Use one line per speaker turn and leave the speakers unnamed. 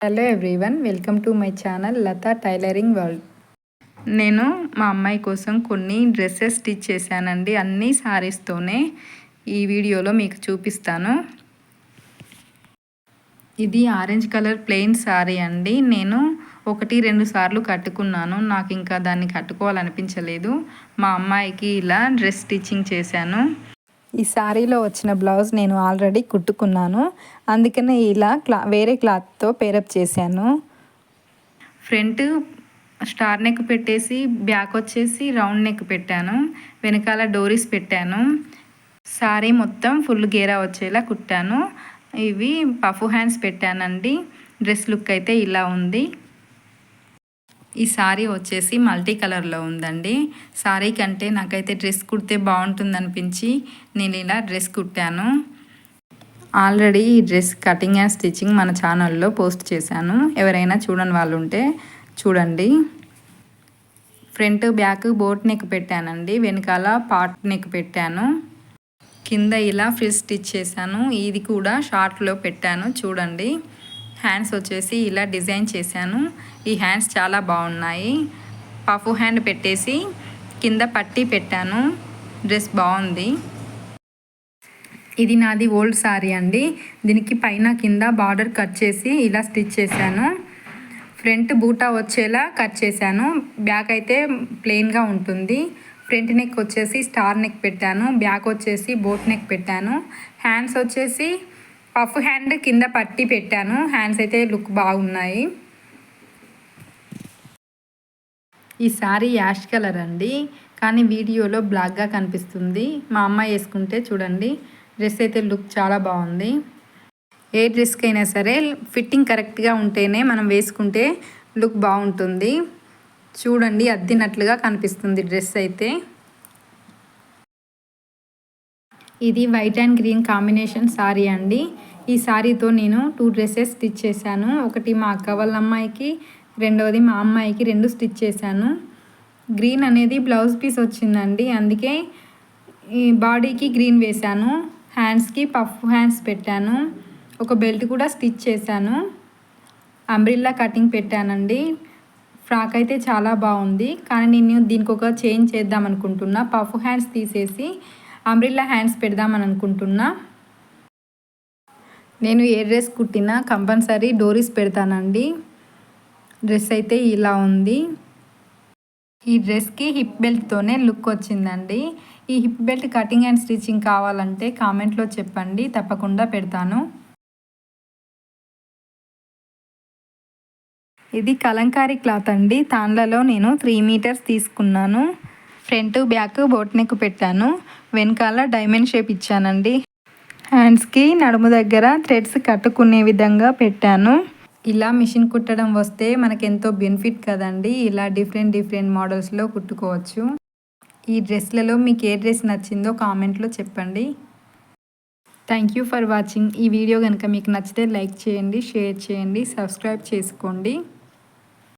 Hello everyone welcome to my channel Latha tailoring world నేను మా అమ్మాయి కోసం కొన్ని డ్రెస్సెస్ స్టిచ్ చేశానండి. అన్ని సారీస్తోనే ఈ వీడియోలో మీకు చూపిస్తాను. ఇది ఆరెంజ్ కలర్ ప్లెయిన్ సారీ అండి. నేను ఒకటి రెండు సార్లు కట్టుకున్నాను. నాకు ఇంకా దాన్ని కట్టుకోవాలనిపించలేదు. మా అమ్మాయికి ఇలా డ్రెస్ స్టిచ్చింగ్ చేశాను. ఈ శారీలో వచ్చిన బ్లౌజ్ నేను ఆల్రెడీ కుట్టుకున్నాను. అందుకనే ఇలా క్లా వేరే క్లాత్తో పేరప్ చేశాను. ఫ్రంట్ స్టార్ నెక్ పెట్టేసి బ్యాక్ వచ్చేసి రౌండ్ నెక్ పెట్టాను. వెనకాల డోరీస్ పెట్టాను. శారీ మొత్తం ఫుల్ గేరా వచ్చేలా కుట్టాను. ఇవి పఫ్ హ్యాండ్స్ పెట్టానండి. డ్రెస్ లుక్ అయితే ఇలా ఉంది. ఈ సారీ వచ్చేసి మల్టీ కలర్లో ఉందండి. సారీ కంటే నాకైతే డ్రెస్ కుడితే బాగుంటుంది అనిపించి నేను ఇలా డ్రెస్ కుట్టాను. ఆల్రెడీ ఈ డ్రెస్ కటింగ్ అండ్ స్టిచ్చింగ్ మన ఛానల్లో పోస్ట్ చేశాను. ఎవరైనా చూడని వాళ్ళు ఉంటే చూడండి. ఫ్రంట్ బ్యాక్ బోట్ నెక్ పెట్టానండి. వెనకాల పార్ట్ నెక్ పెట్టాను. కింద ఇలా ఫ్రిజ్ స్టిచ్ చేశాను. ఇది కూడా షార్ట్లో పెట్టాను. చూడండి. హ్యాండ్స్ వచ్చేసి ఇలా డిజైన్ చేశాను. ఈ హ్యాండ్స్ చాలా బాగున్నాయి. పఫ్ హ్యాండ్ పెట్టేసి కింద పట్టి పెట్టాను. డ్రెస్ బాగుంది. ఇది నాది ఓల్డ్ సారీ అండి. దీనికి పైన కింద బార్డర్ కట్ చేసి ఇలా స్టిచ్ చేశాను. ఫ్రంట్ బూటా వచ్చేలా కట్ చేశాను. బ్యాక్ అయితే ప్లెయిన్గా ఉంటుంది. ఫ్రంట్ నెక్ వచ్చేసి స్టార్ నెక్ పెట్టాను. బ్యాక్ వచ్చేసి బోట్ నెక్ పెట్టాను. హ్యాండ్స్ వచ్చేసి పఫ్ హ్యాండ్ కింద పట్టి పెట్టాను. హ్యాండ్స్ అయితే లుక్ బాగున్నాయి. ఈ సారీ యాష్ కలర్ అండి. కానీ వీడియోలో బ్లాక్గా కనిపిస్తుంది. మా అమ్మ వేసుకుంటే చూడండి. డ్రెస్ అయితే లుక్ చాలా బాగుంది. ఏ డ్రెస్కి అయినా సరే ఫిట్టింగ్ కరెక్ట్గా ఉంటేనే మనం వేసుకుంటే లుక్ బాగుంటుంది. చూడండి అద్దినట్లుగా కనిపిస్తుంది డ్రెస్ అయితే. ఇది white and green combination sari అండి. ఈ సారీతో నేను టూ డ్రెస్సెస్ స్టిచ్ చేశాను. ఒకటి మా అక్క వాళ్ళ అమ్మాయికి రెండవది మా అమ్మాయికి రెండు స్టిచ్ చేశాను. గ్రీన్ అనేది బ్లౌజ్ పీస్ వచ్చిందండి. అందుకే ఈ బాడీకి గ్రీన్ వేశాను. హ్యాండ్స్కి పఫ్ హ్యాండ్స్ పెట్టాను. ఒక బెల్ట్ కూడా స్టిచ్ చేశాను. అంబ్రిల్లా కటింగ్ పెట్టానండి. ఫ్రాక్ అయితే చాలా బాగుంది. కానీ నేను దీనికి ఒక చేంజ్ చేద్దాం అనుకుంటున్నా. పఫ్ హ్యాండ్స్ తీసేసి అంబ్రిల్లా హ్యాండ్స్ పెడదామని అనుకుంటున్నా నేను ఏ డ్రెస్ కుట్టినా కంపల్సరీ డోరీస్ పెడతానండి. డ్రెస్ అయితే ఇలా ఉంది. ఈ డ్రెస్కి హిప్ బెల్ట్తోనే లుక్ వచ్చిందండి. ఈ hip belt cutting and stitching కావాలంటే కామెంట్లో చెప్పండి తప్పకుండా పెడతాను. ఇది కలంకారీ క్లాత్ అండి. తాన్లలో నేను త్రీ మీటర్స్ తీసుకున్నాను. ఫ్రంట్ బ్యాక్ బోట్ నెక్ పెట్టాను. వెనకాల డైమండ్ షేప్ ఇచ్చానండి. హ్యాండ్స్కి నడుము దగ్గర థ్రెడ్స్ కట్టుకునే విధంగా పెట్టాను. ఇలా మిషన్ కుట్టడం వస్తే మనకు ఎంతో బెనిఫిట్ కదండి. ఇలా డిఫరెంట్ డిఫరెంట్ మోడల్స్లో కుట్టుకోవచ్చు. ఈ డ్రెస్లలో మీకు ఏ డ్రెస్ నచ్చిందో కామెంట్లో చెప్పండి. Thank you for watching. ఈ వీడియో కనుక మీకు నచ్చితే లైక్ చేయండి షేర్ చేయండి సబ్స్క్రైబ్ చేసుకోండి.